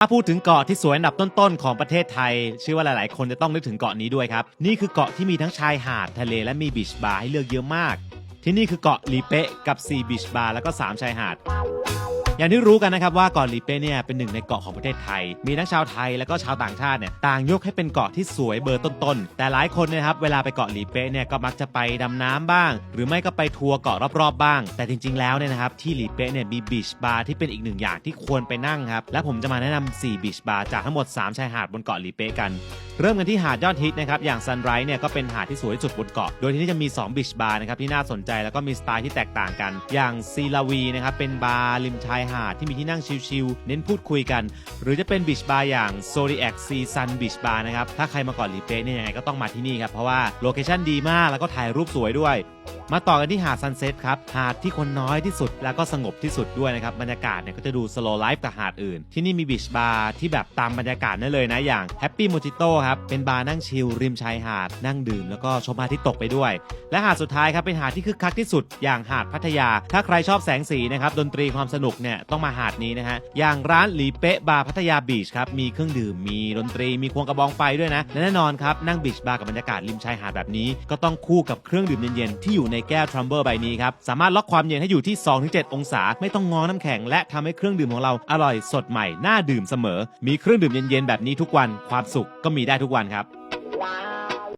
ถ้าพูดถึงเกาะที่สวยอันดับต้นๆ ของประเทศไทยเชื่อว่าหลายๆ คนจะต้องนึกถึงเกาะนี้ด้วยครับ นี่คือเกาะที่มีทั้งชายหาดทะเลและมีบีชบาร์ให้เลือกเยอะมาก ที่นี่คือเกาะลีเปะกับ4บีชบาร์แล้วก็ 3 ชายหาด อย่างที่รู้กันนะครับว่าเกาะลีเปะเนี่ยเป็นหนึ่งในเกาะของประเทศไทย มีทั้งชาวไทยแล้วก็ชาวต่างชาติเนี่ยต่างยกให้เป็นเกาะที่สวยเบอร์ต้นๆแต่หลายคนเนยครับเวลาไปเกาะลีเปะเนี่ยก็มักจะไปดำน้ำบ้าง หรือไม่ก็ไปทัวร์เกาะรอบๆบ้าง แต่จริง ๆ แล้วเนี่ยนะครับที่ลีเปะเนี่ยมีบีชบาร์ที่เป็นอีกหนึ่งอย่างที่ควรไปนั่งครับและผมจะมาแนะนำ4บีชบาร์จากทั้งหมด3ชายหาดบนเกาะลีเปะกัน เริ่มกันที่หาดยอดฮิตนะครับอย่างซันไรส์เนี่ยก็เป็นหาดที่สวยที่สุดบนเกาะ โดยที่นี่จะมี 2บีชบาร์นะครับที่น่าสนใจแล้วก็มีสไตล์ที่แตกต่างกัน อย่างซีลาวีนะครับเป็นบาร์ริมชายหาดที่มีที่นั่งชิลๆเน้นพูดคุยกัน หรือจะเป็นบีชบาร์อย่างโซลิแอคซีซันบีชบาร์นะครับถ้าใครมาเกาะลีเปะเนี่ยยังไงก็ต้องมาที่นี่ครับเพราะว่าโลเคชั่นดีมากแล้วก็ถ่ายรูปสวยด้วย มาต่อกันที่หาดซันเซ็ตครับ หาดที่คนน้อยที่สุดแล้วก็สงบที่สุดด้วยนะครับ บรรยากาศเนี่ยก็จะดูสโลไลฟ์กับหาดอื่น ที่นี่มีบีชบาร์ที่แบบตามบรรยากาศนั่นเลยนะ อย่างแฮปปี้โมจิโต้ครับ เป็นบาร์นั่งชิลริมชายหาด นั่งดื่มแล้วก็ชมพระอาทิตย์ตกไปด้วย และหาดสุดท้ายครับ เป็นหาดที่คึกคักที่สุด อย่างหาดพัทยา ถ้าใครชอบแสงสีนะครับดนตรีความสนุกเนี่ยต้องมาหาดนี้นะฮะอย่างร้านหลีเป๊ะบาร์พัทยาบีชครับมีเครื่องดื่มมีดนตรีมีควงกระบองไฟด้วยนะและแน่นอนครับนั่งบีชบาร์กับบรรยากาศริมชายหาดแบบนี้ก็ต้องคู่กับเครื่องดื่มเย็นๆที่อยู่ในแก้วทรัมเบอร์ใบนี้ครับ สามารถล็อกความเย็นให้อยู่ที่ 2-7 องศา ไม่ต้องงอน้ำแข็ง และทำให้เครื่องดื่มของเราอร่อยสดใหม่ น่าดื่มเสมอ มีเครื่องดื่มเย็นๆแบบนี้ทุกวัน ความสุขก็มีได้ทุกวันครับ